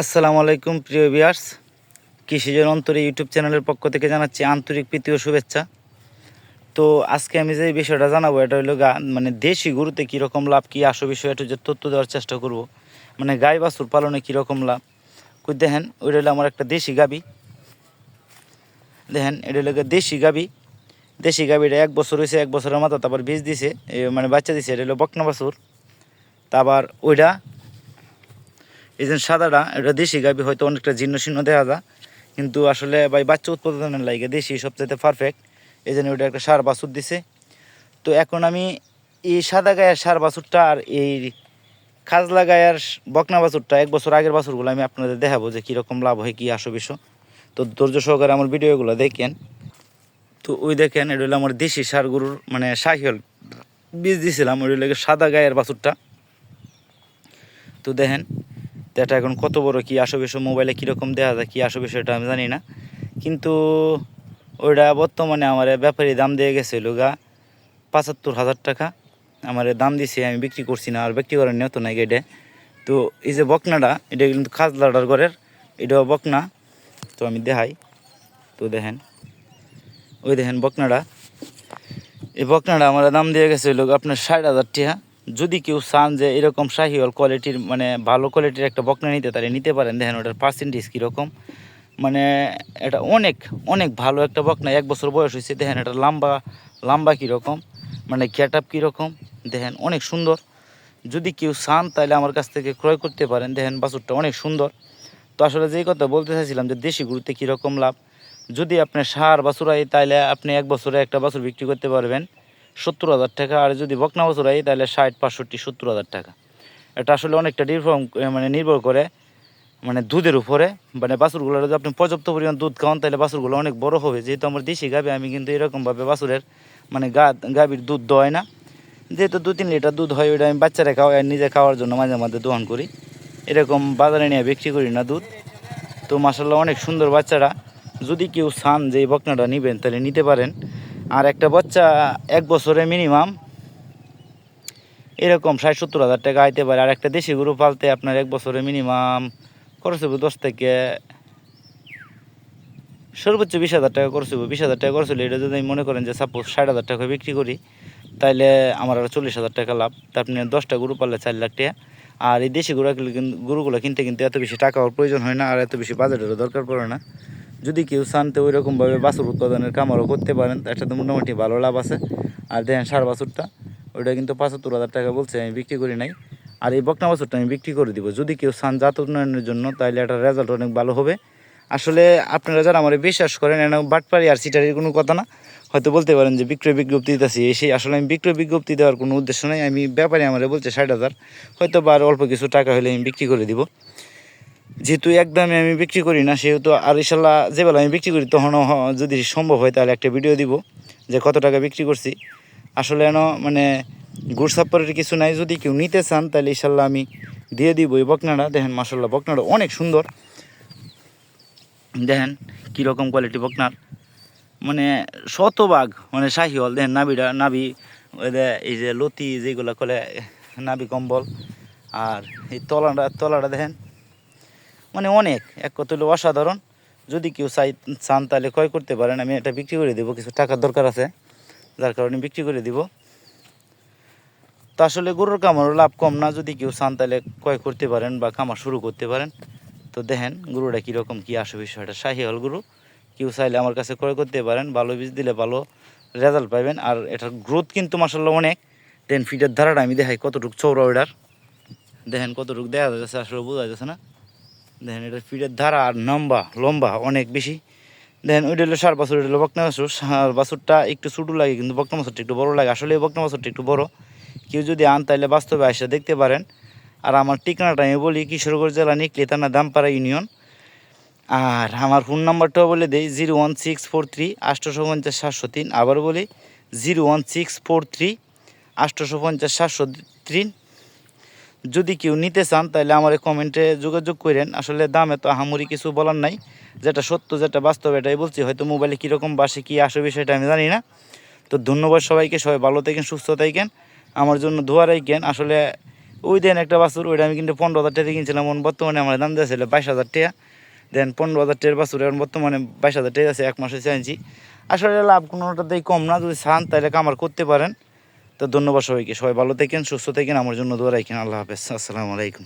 আসসালামু আলাইকুম, প্রিয় বিয়ার্স কৃষিজন অন্তরে ইউটিউব চ্যানেলের পক্ষ থেকে জানাচ্ছি আন্তরিক প্রীতি ও শুভেচ্ছা। তো আজকে আমি যে বিষয়টা জানাব, এটা হলো গা মানে দেশি গরুতে কীরকম লাভ, কী আসো বিষয় একটু যে তথ্য দেওয়ার চেষ্টা করব। মানে গাই বাছুর পালনে কীরকম লাভ। কই দেখেন, ওইটা হলো আমার একটা দেশি গাবি। দেখেন, এটা হলো দেশি গাবি। দেশি গাবিটা এক বছর হয়েছে এক বছরের মাথা তারপর বীজ দিছে মানে বাচ্চা দিছে, এটা হলো বকনা বাছুর। তারপর ওইটা এই যে সাদাটা, এটা দেশি গাবি, হয়তো অনেকটা জীর্ণ শীর্ণ দেখা যায়। কিন্তু আসলে ভাই, বাচ্চা উৎপাদনের লাগে দেশি সবচেয়ে পারফেক্ট এই জন্য ওটা একটা সার বাছুর দিছে। তো এখন আমি এই সাদা গায়ের সার বাছুরটা আর এই খাজলা গায়ের বকনা বাছুরটা, এক বছর আগের বাছুরগুলো আমি আপনাদের দেখাবো যে কীরকম লাভ হয়, কী আসো বিষয় তো ধৈর্য সহকারে আমার ভিডিওগুলো দেখেন। তো ওই দেখেন, এটা হলো আমার দেশি সার গরুর মানে সাহিয়াল বীজ দিয়েছিলাম ওই হলো গিয়ে সাদা গায়ের বাছুরটা। তো দেখেন তো এটা এখন কত বড়, কি বিষয় মোবাইলে কীরকম দেওয়া যায়, কী আসো বিষয়টা আমি জানি না। কিন্তু ওইটা বর্তমানে আমার ব্যাপারী দাম দিয়ে গেছে লোগা পঁচাত্তর হাজার টাকা। আমার দাম দিছে, আমি বিক্রি করছি না, আর বিক্রি করার নিয়ত নাই গেটে তো এই যে বকনাটা, এটা কিন্তু খাজলাটার ঘরের, এটাও বকনা। তো আমি দেখাই, তো দেখেন। ওই দেখেন বকনাটা। এই বকনাটা আমার দাম দিয়ে গেছে লোক আপনার ষাট হাজার টাকা। যদি কেউ চান যে এরকম শাহিওয়াল কোয়ালিটির মানে ভালো কোয়ালিটির একটা বকনা নিতে, তাহলে নিতে পারেন। দেখেন ওটার পার্সেন্টেজ কীরকম। মানে এটা অনেক অনেক ভালো একটা বকনা। এক বছর বয়স হয়েছে, দেখেন এটা লম্বা লম্বা কীরকম মানে গেট আপ কীরকম, দেখেন অনেক সুন্দর। যদি কেউ চান, তাহলে আমার কাছ থেকে ক্রয় করতে পারেন। দেখেন বাছুরটা অনেক সুন্দর। তো আসলে যেই কথা বলতে চাইছিলাম যে দেশি গরুতে কীরকম লাভ, যদি আপনি সার বাছুর হয় তাহলে আপনি এক বছরে একটা বাছুর বিক্রি করতে পারবেন। সত্তর হাজার টাকা, আর যদি বকনা বাছুর হয় তাহলে ষাট পাঁচষট্টি সত্তর হাজার টাকা। এটা আসলে অনেকটা নির্ভর মানে নির্ভর করে মানে দুধের উপরে। মানে বাছুরগুলো যদি আপনি পর্যাপ্ত পরিমাণ দুধ খাওয়ান, তাহলে বাছুরগুলো অনেক বড় হবে। যেহেতু আমার দেশি গাবে আমি কিন্তু এরকমভাবে বাছুরের মানে গা, গাভীর দুধ দোয় না। যেহেতু দু তিন লিটার দুধ হয়, ওইটা আমি বাচ্চারা খাওয়াই আর নিজে খাওয়ার জন্য মাঝে মাঝে দোহন করি। এরকম বাজারে নিয়ে বিক্রি করি না দুধ। তো মাসাল্লাহ অনেক সুন্দর বাচ্চারা। যদি কেউ চান যে বকনাটা নেবেন, তাহলে নিতে পারেন। আর একটা বাচ্চা এক বছরে মিনিমাম এরকম ষাট সত্তর হাজার টাকা আইতে পারে। আর একটা দেশি গরু পালতে আপনার এক বছরে মিনিমাম খরচ হবে দশ থেকে সর্বোচ্চ বিশ হাজার টাকা খরচ হবে। বিশ হাজার টাকা খরচ হলে এটা যদি আমি মনে করেন যে সাপোজ ষাট হাজার টাকা বিক্রি করি, তাইলে আমার আরও চল্লিশ হাজার টাকা লাভ। তা আপনি দশটা গরু পারলে চার লাখ টাকা। আর এই দেশি গরু গরুগুলো কিনতে কিন্তু এত বেশি টাকাও প্রয়োজন হয় না, আর এত বেশি বাজারেরও দরকার পড়ে না। যদি কেউ চানতে ওই রকমভাবে বাছুর উৎপাদনের কামারও করতে পারেন একসাথে মোটামুটি ভালো লাভ আছে। আর দেখেন সার বাছুরটা, ওইটা কিন্তু পঁচাত্তর হাজার টাকা বলছে, আমি বিক্রি করি নাই। আর এই বকনা বাছুরটা আমি বিক্রি করে দিব। যদি কেউ চান জাত উন্নয়নের জন্য তাহলে এটার রেজাল্ট অনেক ভালো হবে। আসলে আপনারা যারা আমার বিশ্বাস করেন এটা বাটপাড়ি আর সিটারির কোনো কথা না, হয়তো বলতে পারেন যে বিক্রয় বিজ্ঞপ্তি দিতেছি। সেই আসলে আমি বিক্রয় বিজ্ঞপ্তি দেওয়ার কোনো উদ্দেশ্য নেই। আমি ব্যাপারে আমার বলছে ষাট হাজার। হয়তো বা আর অল্প কিছু টাকা হলে আমি বিক্রি করে দিব। যেহেতু একদমই আমি বিক্রি করি না, সেহেতু আর ইনশাল্লাহ যে বেলা আমি বিক্রি করি তখনও যদি সম্ভব হয় তাহলে একটা ভিডিও দিব যে কত টাকা বিক্রি করছি। আসলে এন মানে গুড় সাপ্পারের কিছু নাই, যদি কেউ নিতে চান তাহলে ইনশাল্লাহ আমি দিয়ে দিব এই বকনাটা। দেখেন মাসাল্লাহ বকনাটা অনেক সুন্দর। দেখেন, কীরকম কোয়ালিটি বকনার। মানে শতভাগ মানে শাহিওয়াল, দেখেন নাবিটা নাবি এই যে লতি যেগুলো কলে নাবি কম্বল। আর এই তলাটা তলাটা দেখেন মানে অনেক, এক কত হলো অসাধারণ। যদি কেউ চাই, চান তাহলে ক্রয় করতে পারেন, আমি এটা বিক্রি করে দেবো, কিছু টাকার দরকার আছে, যার কারণে বিক্রি করে দিব। তো আসলে গরুর কামারও লাভ কম না, যদি কেউ চান তাহলে ক্রয় করতে পারেন বা কামার শুরু করতে পারেন। তো দেখেন গরুটা কীরকম, কী আসে বিষয়টা। শাহিওয়াল গরু, কেউ চাইলে আমার কাছে ক্রয় করতে পারেন, ভালো বীজ দিলে ভালো রেজাল্ট পাবেন আর এটার গ্রোথ কিন্তু মাসাল্লাহ অনেক। টেন ফিটের ধারাটা আমি দেখাই কতটুকু চৌড়া ওইটার। দেখেন কতটুকু দেখা যাচ্ছে, আসলে বোঝা যাচ্ছে না। দেখেন এটা ফিটের ধারা আর লম্বা লম্বা, অনেক বেশি। দেখেন ওইটা হলো সার বাছুর এটা হলো বকনা বাছুর। সার বাছুরটা একটু ছোটো লাগে, কিন্তু বকনা বাছুরটা একটু বড় লাগে। আসলে বকনা বাছুরটা একটু বড়। কেউ যদি আন তাহলে বাস্তবে আসে দেখতে পারেন। আর আমার ঠিকানাটা আমি বলি, কিশোরগঞ্জ জেলা নিকলি থানা দামপাড়া ইউনিয়ন। আর আমার ফোন নাম্বারটাও বলে দেই, zero one six four three আটশোশো পঞ্চাশ সাতশো তিন। আবার বলি, zero one six four three আটশোশো পঞ্চাশ সাতশো তিন। যদি কেউ নিতে চান, তাহলে আমার কমেন্টে যোগাযোগ করেন। আসলে দামে তো আহামরি কিছু বলার নাই। যেটা সত্য, যেটা বাস্তব, এটাই বলছি। হয়তো মোবাইলে কীরকম বাসে কী আসবে সেটা আমি জানি না। তো ধন্যবাদ সবাইকে। সবাই ভালো থাকেন, সুস্থ থাকেন। আমার জন্য ধোয়া রাখেন আসলে ওই দেন একটা বাসুর ওইটা আমি কিন্তু পনেরো হাজার টাকা কিনছিলাম। এখন বর্তমানে আমার দাম দিয়েছিল বাইশ হাজার টাকা। দেন পনেরো হাজার টাকার বাসুর এখন বর্তমানে বাইশ হাজার টাকা আছে, এক মাসে চাইছি আসলে লাভ কোনোটাতেই কম না। যদি চান, তাহলে কামার করতে পারেন। তো ধন্যবাদ সবাইকে। সবাই ভালো থাকেন, সুস্থ থাকেন, আমার জন্য দোয়া রাখেন। আল্লাহ হাফেজ। আসসালামু আলাইকুম।